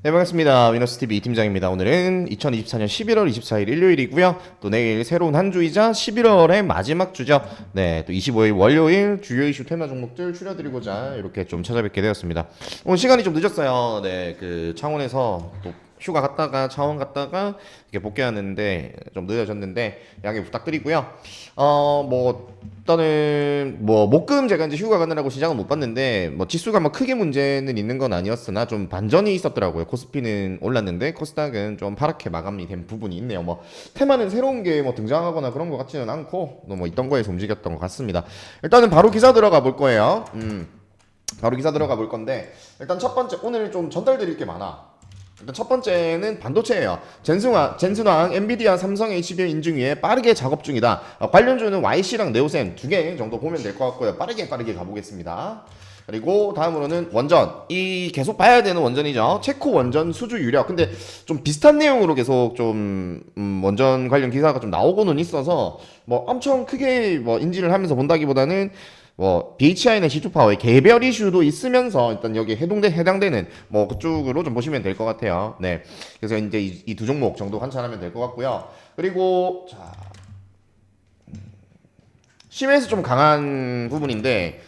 네 반갑습니다. 위너스TV 이팀장입니다. 오늘은 2024년 11월 24일 일요일이고요. 또 내일 새로운 한 주이자 11월의 마지막 주죠. 네, 또 25일 월요일 주요 이슈 테마 종목들 추려드리고자 이렇게 좀 찾아뵙게 되었습니다. 오늘 시간이 좀 늦었어요. 네, 그 창원에서 또 휴가 갔다가 창원 갔다가 이렇게 복귀하는데 좀 늦어졌는데 양해 부탁드리고요. 어, 뭐 일단은 뭐 목금 제가 이제 휴가 가느라고 시장은 못 봤는데 뭐 지수가 뭐 크게 문제는 있는 건 아니었으나 좀 반전이 있었더라고요. 코스피는 올랐는데 코스닥은 좀 파랗게 마감이 된 부분이 있네요. 뭐 테마는 새로운 게 뭐 등장하거나 그런 것 같지는 않고 뭐 있던 거에서 움직였던 것 같습니다. 일단은 바로 기사 들어가 볼 거예요. 음. 바로 기사 들어가 볼 건데 일단 첫 번째 오늘 좀 전달드릴 게 많아. 일단 첫 번째는 반도체예요. 젠슨왕, 젠슨왕, 엔비디아, 삼성, HBM 인증 위에 빠르게 작업 중이다. 어, 관련주는 YC랑 네오셈 두 개 정도 보면 될 것 같고요. 빠르게 빠르게 가보겠습니다. 그리고 다음으로는 원전. 이 계속 봐야 되는 원전이죠. 체코 원전 수주 유력. 근데 좀 비슷한 내용으로 계속 좀 음, 원전 관련 기사가 좀 나오고는 있어서 뭐 엄청 크게 뭐 인지를 하면서 본다기보다는 뭐 BHI나 시투파워의 개별 이슈도 있으면서 일단 여기 해동돼 해당되는 뭐 그쪽으로 좀 보시면 될 것 같아요. 네. 그래서 이제 이 두 종목 정도 관찰하면 될 것 같고요. 그리고 자 심해에서 좀 강한 부분인데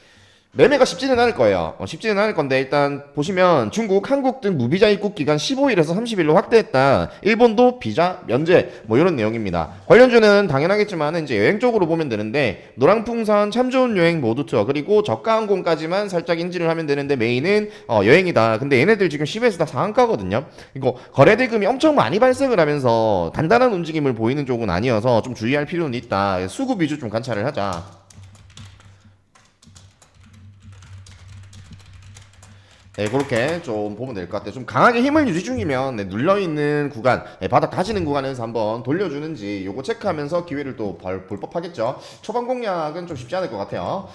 매매가 쉽지는 않을 거예요. 어, 쉽지는 않을 건데 일단 보시면 중국, 한국 등 무비자 입국 기간 15일에서 30일로 확대했다. 일본도 비자 면제 뭐 이런 내용입니다. 관련주는 당연하겠지만 이제 여행 쪽으로 보면 되는데 노랑풍선, 참 좋은 여행 모두 투어 그리고 저가 항공까지만 살짝 인지를 하면 되는데 메인은 어, 여행이다. 근데 얘네들 지금 10에서 다 상한가거든요. 이거 거래 대금이 엄청 많이 발생을 하면서 단단한 움직임을 보이는 쪽은 아니어서 좀 주의할 필요는 있다. 수급 위주 좀 관찰을 하자. 네, 그렇게 좀 보면 될 것 같아요. 좀 강하게 힘을 유지 중이면 네, 눌려 있는 구간, 네, 바닥 다지는 구간에서 한번 돌려주는지 요거 체크하면서 기회를 또 볼 법하겠죠. 초반 공략은 좀 쉽지 않을 것 같아요.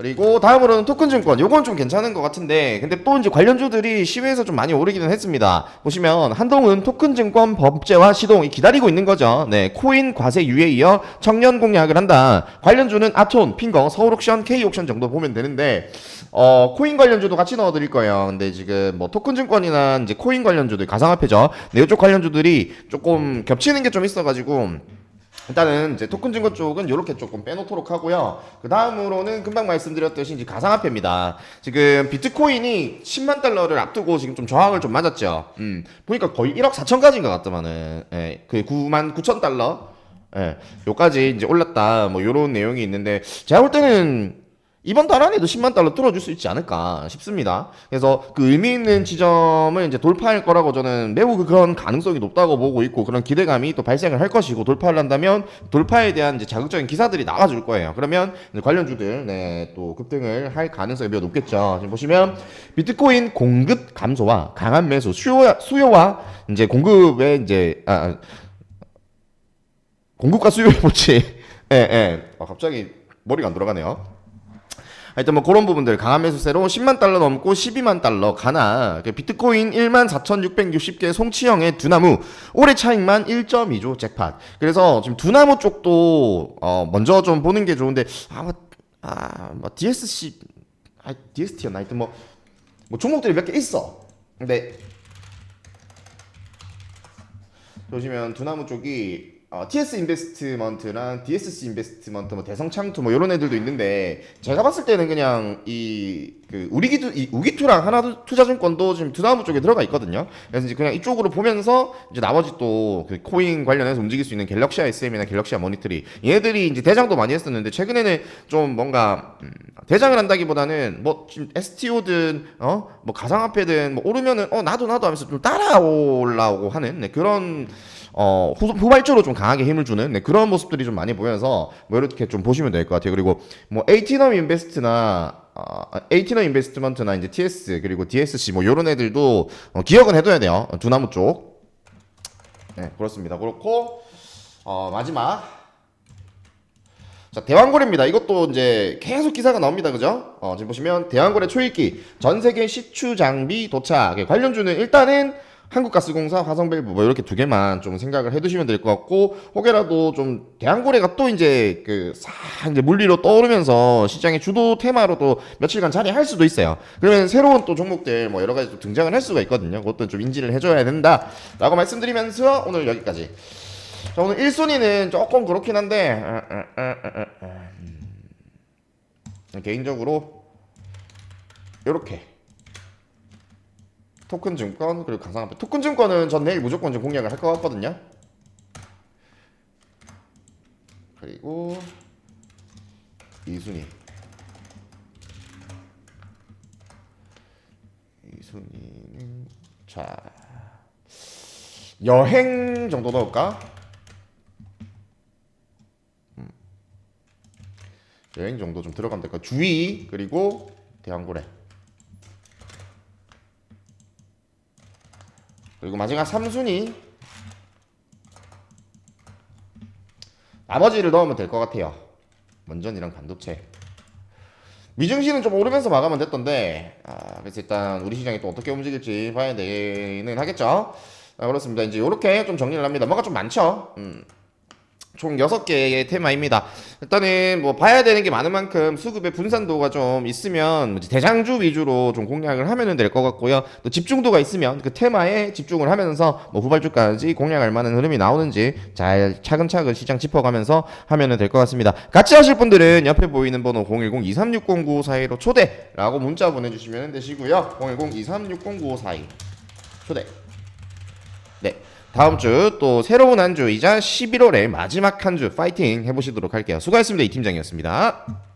그리고 다음으로는 토큰 증권. 요건 좀 괜찮은 것 같은데, 근데 또 이제 관련주들이 시외에서 좀 많이 오르기는 했습니다. 보시면 한동은 토큰 증권 법제화 시동이 기다리고 있는 거죠. 네, 코인 과세 유예 이어 청년 공략을 한다. 관련주는 아톤, 핑거, 서울옥션, K옥션 정도 보면 되는데, 어, 코인 관련주도 같이 넣어드릴 거예요. 근데 지금 뭐 토큰 증권이나 이제 코인 관련주들, 가상화폐죠. 네, 이쪽 관련주들이 조금 겹치는 게 좀 있어가지고, 일단은 이제 토큰 증권 쪽은 이렇게 조금 빼놓도록 하고요. 그 다음으로는 금방 말씀드렸듯이 이제 가상화폐입니다. 지금 비트코인이 10만 달러를 앞두고 지금 좀 저항을 좀 맞았죠. 음, 보니까 거의 1억 4천까지인 것 같더만은. 예, 그 9만 9천 달러. 예, 요까지 이제 올랐다. 뭐 요런 내용이 있는데 제가 볼 때는 이번 달 안에도 10만 달러 뚫어줄 수 있지 않을까 싶습니다. 그래서 그 의미 있는 지점을 이제 돌파할 거라고 저는 매우 그 그런 가능성이 높다고 보고 있고 그런 기대감이 또 발생을 할 것이고 돌파를 한다면 돌파에 대한 이제 자극적인 기사들이 나와줄 거예요. 그러면 관련주들 네, 또 급등을 할 가능성이 매우 높겠죠. 지금 보시면 비트코인 공급 감소와 강한 매수 수요와, 수요와 이제 공급의 이제 아, 아, 공급과 수요의 보치. 예, 예. 아, 갑자기 머리가 안 돌아가네요. 하여튼 뭐 그런 부분들 강한 매수세로 10만 달러 넘고 12만 달러 가나. 그 비트코인 1만 4,660개 송치형의 두나무. 올해 차익만 1.2조 잭팟. 그래서 지금 두나무 쪽도 어 먼저 좀 보는 게 좋은데 아뭐 아, 뭐 DSC 아 DST였나? 하여튼 뭐, 뭐 종목들이 몇 개 있어. 근데 보시면 두나무 쪽이 어, TS 인베스트먼트랑 DSC 인베스트먼트, 뭐 대성창투 뭐 이런 애들도 있는데 제가 봤을 때는 그냥 이 그 우리기투 이 우기투랑 하나 투자증권도 지금 두나무 쪽에 들어가 있거든요. 그래서 이제 그냥 이쪽으로 보면서 이제 나머지 또 그 코인 관련해서 움직일 수 있는 갤럭시아 SM이나 갤럭시아 모니터리 얘네들이 이제 대장도 많이 했었는데 최근에는 좀 뭔가 음, 대장을 한다기보다는 뭐 지금 STO든 어 뭐 가상화폐든 뭐 오르면은 어 나도 나도 하면서 좀 따라올라오고 하는 네, 그런 어, 후, 후발주로 좀 강하게 힘을 주는 네, 그런 모습들이 좀 많이 보여서 뭐 이렇게 좀 보시면 될 것 같아요. 그리고 뭐 에이티넘 인베스트나 어, 에이티넘 인베스트먼트나 이제 TS 그리고 DSC 뭐 이런 애들도 어, 기억은 해둬야 돼요. 어, 두나무 쪽. 네, 그렇습니다. 그렇고 어, 마지막 자, 대왕거래입니다. 이것도 이제 계속 기사가 나옵니다. 그죠? 어, 지금 보시면 대왕거래 초읽기 전 세계 시추 장비 도착. 관련주는 일단은 한국가스공사, 화성밸브 뭐 이렇게 두 개만 좀 생각을 해두시면 될 것 같고 혹여라도 좀 대한고래가 또 이제 그싹 이제 물리로 떠오르면서 시장의 주도 테마로 또 며칠간 자리할 수도 있어요. 그러면 새로운 또 종목들 뭐 여러 가지 또 등장을 할 수가 있거든요. 그것도 좀 인지를 해줘야 된다라고 말씀드리면서 오늘 여기까지. 자 오늘 1순위는 조금 그렇긴 한데 아, 아, 아, 아, 아, 음. 개인적으로 이렇게 토큰 증권 그리고 가상화폐 토큰 증권은 전 내일 무조건 좀 공략을 할 것 같거든요 그리고 이순위 이순위는 자 여행 정도 넣을까? 음. 여행 정도 좀 들어가면 될까? 주의 그리고 대한고래 그리고 마지막 3순위. 나머지를 넣으면 될 것 같아요. 원전이랑 반도체. 미증시는 좀 오르면서 마감은 됐던데 아, 그래서 일단 우리 시장이 또 어떻게 움직일지 봐야 되는 하겠죠? 아, 그렇습니다. 이제 이렇게 좀 정리를 합니다. 뭐가 좀 많죠? 음. 총 6개의 테마입니다. 일단은 뭐 봐야 되는 게 많은 만큼 수급의 분산도가 좀 있으면 뭐 대장주 위주로 좀 공략을 하면 될 것 같고요. 또 집중도가 있으면 그 테마에 집중을 하면서 뭐 후발주까지 공략할 만한 흐름이 나오는지 잘 차근차근 시장 짚어가면서 하면 될 것 같습니다. 같이 하실 분들은 옆에 보이는 번호 010-2360-9542로 초대라고 문자 보내주시면 되시고요. 010-2360-9542 초대. 네. 다음 주 또 새로운 한 주이자 11월의 마지막 한 주 파이팅 해보시도록 할게요. 수고하셨습니다. 이 팀장이었습니다.